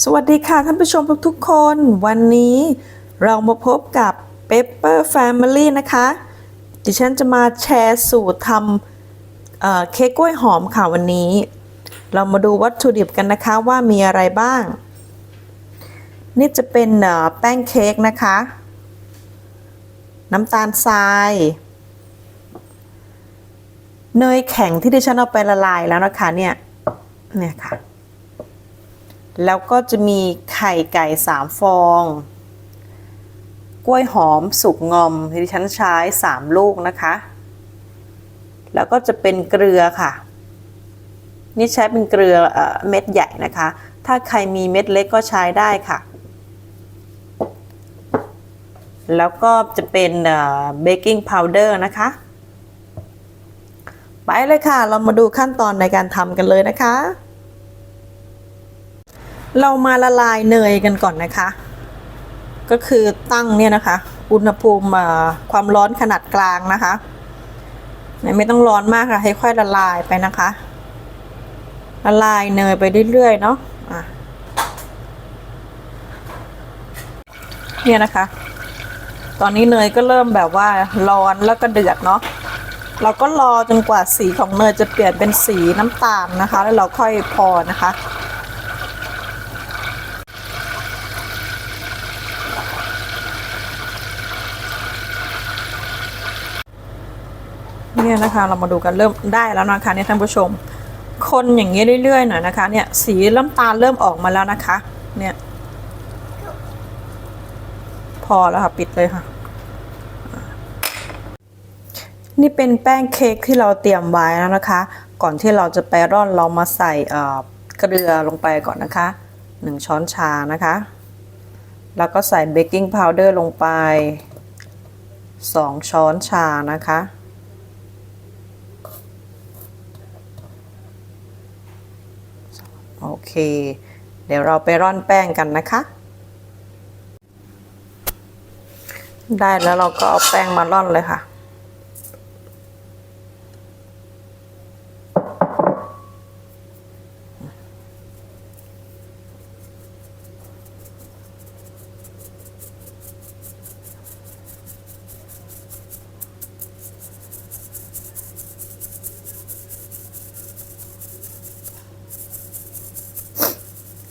สวัสดีค่ะท่านผู้ชมทุกๆคน วันนี้เรามาพบกับ Pepper Family นะคะ ดิฉันจะมาแชร์สูตรทำเเค้กกล้วยหอมค่ะวันนี้ เรามาดูวัตถุดิบกันนะคะว่ามีอะไรบ้าง นี่จะเป็นเอ่อแป้งเค้กนะคะ น้ำตาลทราย เนยแข็งที่ดิฉันเอาไปละลายแล้วนะคะเนี่ยเนี่ยค่ะ แล้วก็จะมีไข่ไก่สามฟอง กล้วยหอมสุกงอมที่ฉันใช้สามลูกนะคะ แล้วก็จะเป็นเกลือค่ะ นี่ใช้เป็นเกลือเอเม็ดใหญ่นะคะ ถ้าใครมีเม็ดเล็กก็ใช้ได้ค่ะ แล้วก็จะเป็นเบกกิ้งพาวเดอร์นะคะ ไปเลยค่ะ เรามาดูขั้นตอนในการทำกันเลยนะคะ เรามาละลายเนยกันก่อนนะคะ ก็คือตั้งเนี่ยนะคะ อุณหภูมิความร้อนขนาดกลางนะคะไม่ต้องร้อนมากค่ะให้ค่อยละลายไปนะคะ ละลายเนยไปเรื่อยๆเนาะะเนี่ยนะคะ ตอนนี้เนยก็เริ่มแบบว่าร้อนแล้วก็เดือดเนาะเราก็รอจนกว่าสีของเนยจะเปลี่ยนเป็นสีน้ำตาลนะคะ แล้วเราค่อยพอนะคะ เนะคะ เรามาดูกันเริ่มได้แล้วนะคะเนี่ยท่านผู้ชม คนอย่างนี้ยเรื่อยๆหน่อยนะคะ เนี่ยสีน้ำตาลเริ่มออกมาแล้วนะคะ เนี่ย พอแล้วค่ะปิดเลยค่ะ นี่เป็นแป้งเค้กที่เราเตรียมไว้แล้วนะคะ ก่อนที่เราจะไปร่อนเรามาใส่เกลือลงไปก่อนนะคะ1ช้อนชานะคะ แล้วก็ใส่เบกกิ้งพาวเดอร์ลงไป 2 ช้อนชานะคะ โอเค เดี๋ยวเราไปร่อนแป้งกันนะคะ ได้แล้วเราก็เอาแป้งมาร่อนเลยค่ะ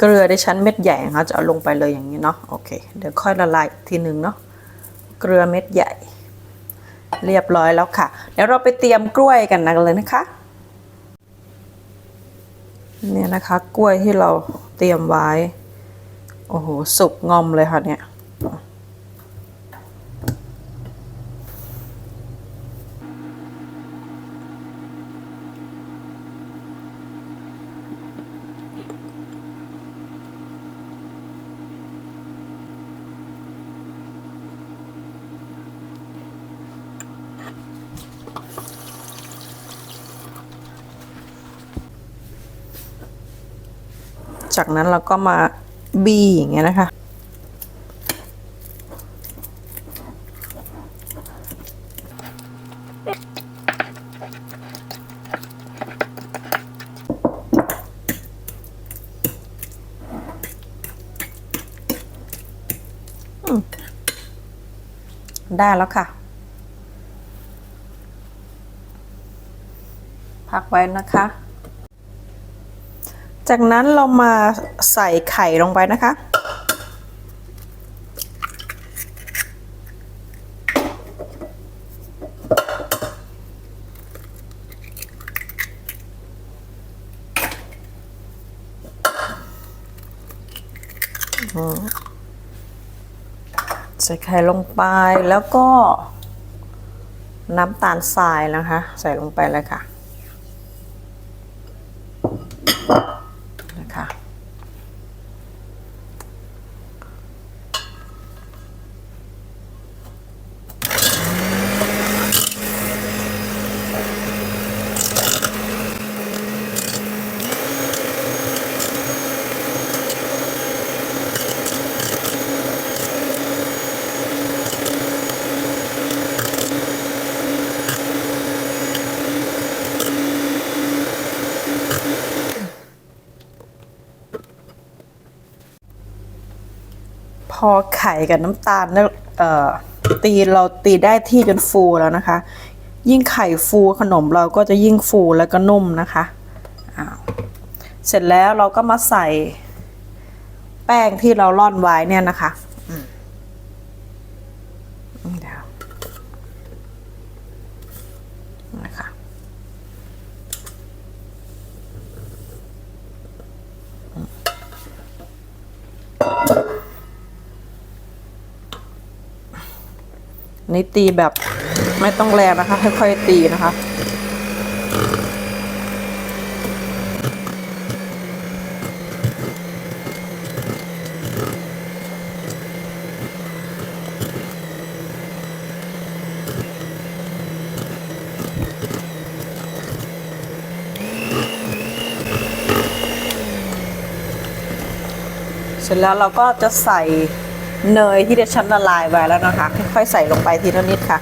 เกลือได้ชั้นเม็ดใหญ่นะคะจะเอาลงไปเลยอย่างนี้เนาะโอเคเดี๋ยวค่อยละลายทีหนึ่งเนาะเกลือเม็ดใหญ่ เรียบร้อยแล้วค่ะเดี๋ยวเราไปเตรียมกล้วยกันนะเลยนะคะเนี่ยนะคะ กล้วยที่เราเตรียมไว้ โอ้โห สุกงอมเลยค่ะเนี่ย จากนั้นเราก็มาบีอย่างเงี้ยนะคะ ได้แล้วค่ะ พักไว้นะคะ จากนั้นเรามาใส่ไข่ลงไปนะคะ ใส่ไข่ลงไปแล้วก็น้ำตาลทรายนะคะ ใส่ลงไปเลยค่ะ พอไข่กับน้ำตาลเนี่ยเอ่อตีเราตีได้ที่จนฟูแล้วนะคะ ยิ่งไข่ฟูขนมเราก็จะยิ่งฟูแล้วก็นุ่มนะคะอ้าวเสร็จแล้วเราก็มาใส่แป้งที่เราร่อนไว้เนี่ยนะคะอืมเดี๋ยวนะคะ นี่ตีแบบไม่ต้องแรงนะคะ ค่อยๆตีนะคะเสร็จแล้วเราก็จะใส่ เนยที่เดชันละลายไว้แล้วนะคะ ค่อยๆใส่ลงไปทีละนิดค่ะ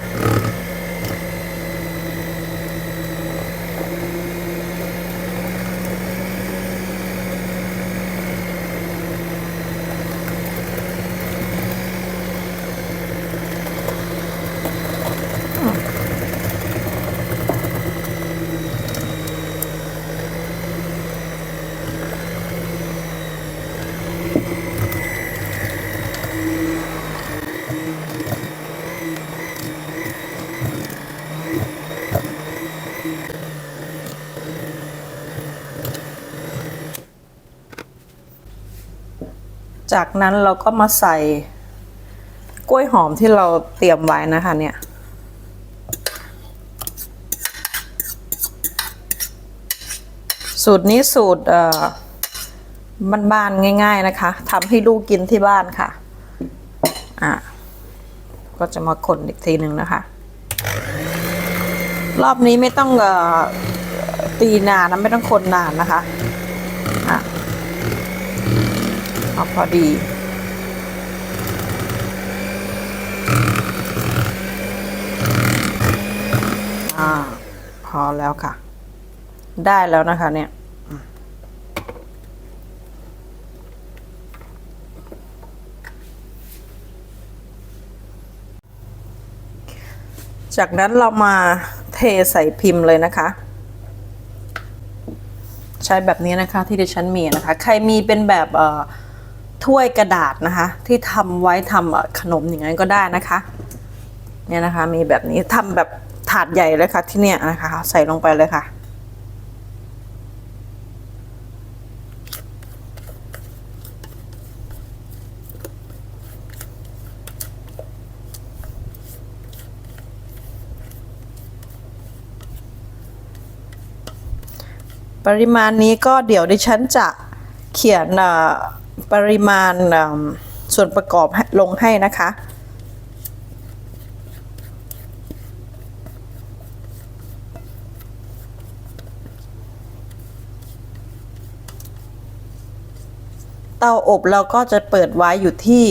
จากนั้นเราก็มาใส่กล้วยหอมที่เราเตรียมไว้นะคะเนี่ย สูตรนี้สูตรเอ่อบ้านๆง่าย ๆนะคะทำให้ลูกกินที่บ้านค่ะ อะ ก็จะมาคนอีกทีหนึ่งนะคะ รอบนี้ไม่ต้องอตีนานนะไม่ต้องคนนานนะคะ อพอดีอพอแล้วค่ะ ได้แล้วนะคะเนี่ยจากนั้นเรามาเทใส่พิมพ์เลยนะคะ ใช้แบบนี้นะคะที่ดิฉันมีนะคะ ใครมีเป็นแบบเอ่อ ถ้วยกระดาษนะคะ ที่ทำไว้ทำเอ่อขนมอย่างนั้นก็ได้นะคะ เนี่ยนะคะ มีแบบนี้ทำแบบถาดใหญ่เลยค่ะที่เนี่ยนะคะ ใส่ลงไปเลยค่ะ ปริมาณนี้ก็เดี๋ยวดิฉันจะเขียนเอ่อ ปริมาณส่วนประกอบลงให้นะคะ เตาอบเราก็จะเปิดไว้อยู่ที่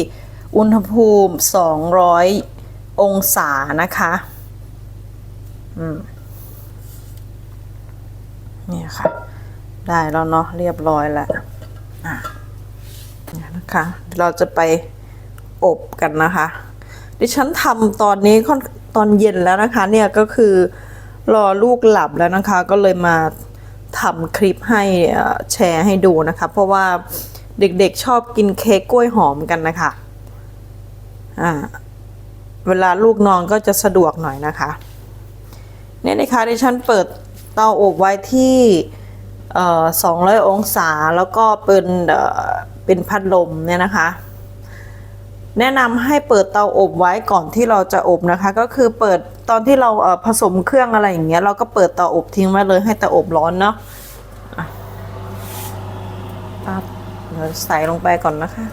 อุณหภูมิ 200 องศานะคะเนี่ยค่ะ ได้แล้วเนาะเรียบร้อยแล้วอะเนี่ยนะ คะเราจะไปอบกันนะคะ ดิฉันทำตอนนี้ค่อนตอนเย็นแล้วนะคะ เนี่ยก็คือรอลูกหลับแล้วนะคะ ก็เลยมาทำคลิปให้แชร์ให้ดูนะคะ เพราะว่าเด็กๆชอบกินเค้กกล้วยหอมกันนะคะอ่าเวลาลูกนอนก็จะสะดวกหน่อยนะคะเนี่ยนะคะดิฉันเปิดเตาอบไว้ที่เอ่อ200 องศาแล้วก็เป็น เป็นพัดลมเนี่ยนะคะ แนะนำให้เปิดเตาอบไว้ก่อนที่เราจะอบนะคะ ก็คือเปิดตอนที่เราผสมเครื่องอะไรอย่างเงี้ยเราก็เปิดเตาอบทิ้งไว้เลยให้เตาอบร้อนเนาะอะปั๊บเดี๋ยวใส่ลงไปก่อนนะคะ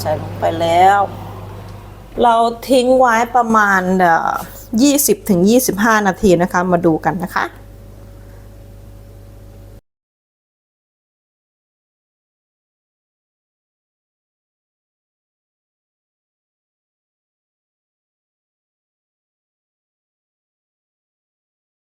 ใส่ลงไปแล้ว เราทิ้งไว้ประมาณเอ่อ20ถึง25 นาทีนะคะ มาดูกันนะคะ